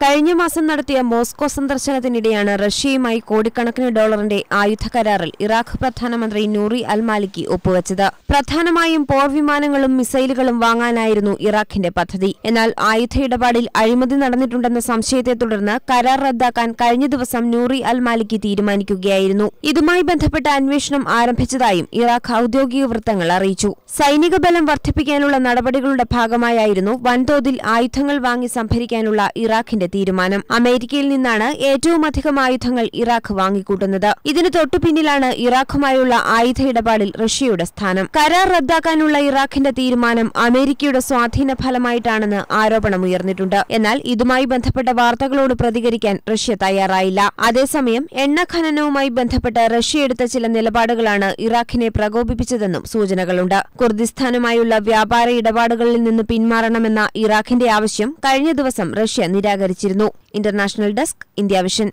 കഴിഞ്ഞ മാസം നടത്തിയ മോസ്കോ സന്ദർശനത്തിനിടെയാണ് റഷ്യയുമായി കോടിക്കണക്കിന് ഡോളറിന്റെ ആയുധ കരാറിൽ ഇറാഖ് പ്രധാനമന്ത്രി നൂറി അൽ മാലിക്കി ഒപ്പുവച്ചത്. പ്രധാനമായും പോർ വിമാനങ്ങളും മിസൈലുകളും വാങ്ങാനായിരുന്നു ഇറാഖിന്റെ പദ്ധതി. എന്നാൽ ആയുധ ഇടപാടിൽ അഴിമതി നടന്നിട്ടുണ്ടെന്ന സംശയത്തെ തുടർന്ന് കരാർ റദ്ദാക്കാൻ കഴിഞ്ഞ ദിവസം നൂറി അൽ മാലിക്കി തീരുമാനിക്കുകയായിരുന്നു. ഇതുമായി ബന്ധപ്പെട്ട അന്വേഷണം ആരംഭിച്ചതായും ഇറാഖ് ഔദ്യോഗിക വൃത്തങ്ങൾ അറിയിച്ചു. സൈനിക ബലം വർദ്ധിപ്പിക്കാനുള്ള നടപടികളുടെ ഭാഗമായായിരുന്നു വൻതോതിൽ ആയുധങ്ങൾ വാങ്ങി സംഭരിക്കാനുള്ള ഇറാഖിന്റെ തീരുമാനം അമേരിക്കയിൽ നിന്നാണ് ഏറ്റവുമധികം ആയുധങ്ങൾ ഇറാഖ് വാങ്ങിക്കൂട്ടുന്നത്. ഇതിനു തൊട്ടുപിന്നിലാണ് ഇറാഖുമായുള്ള ആയുധ ഇടപാടിൽ റഷ്യയുടെ സ്ഥാനം. കരാർ റദ്ദാക്കാനുള്ള ഇറാഖിന്റെ തീരുമാനം അമേരിക്കയുടെ സ്വാധീന ഫലമായിട്ടാണെന്ന് ആരോപണമുയർന്നിട്ടുണ്ട് എന്നാൽ ഇതുമായി ബന്ധപ്പെട്ട വാർത്തകളോട് പ്രതികരിക്കാൻ റഷ്യ തയ്യാറായില്ല. അതേസമയം എണ്ണ ഖനനവുമായി ബന്ധപ്പെട്ട് റഷ്യ എടുത്ത ചില നിലപാടുകളാണ് ഇറാഖിനെ പ്രകോപിപ്പിച്ചതെന്നും സൂചനകളുണ്ട്. കുർദിസ്ഥാനുമായുള്ള വ്യാപാര ഇടപാടുകളിൽ നിന്ന് പിന്മാറണമെന്ന ഇറാഖിന്റെ ആവശ്യം കഴിഞ്ഞ ദിവസം റഷ്യ നിരാകരിച്ചിരുന്നു ഇന്റർനാഷണൽ ഡെസ്ക് ഇന്ത്യ വിഷൻ.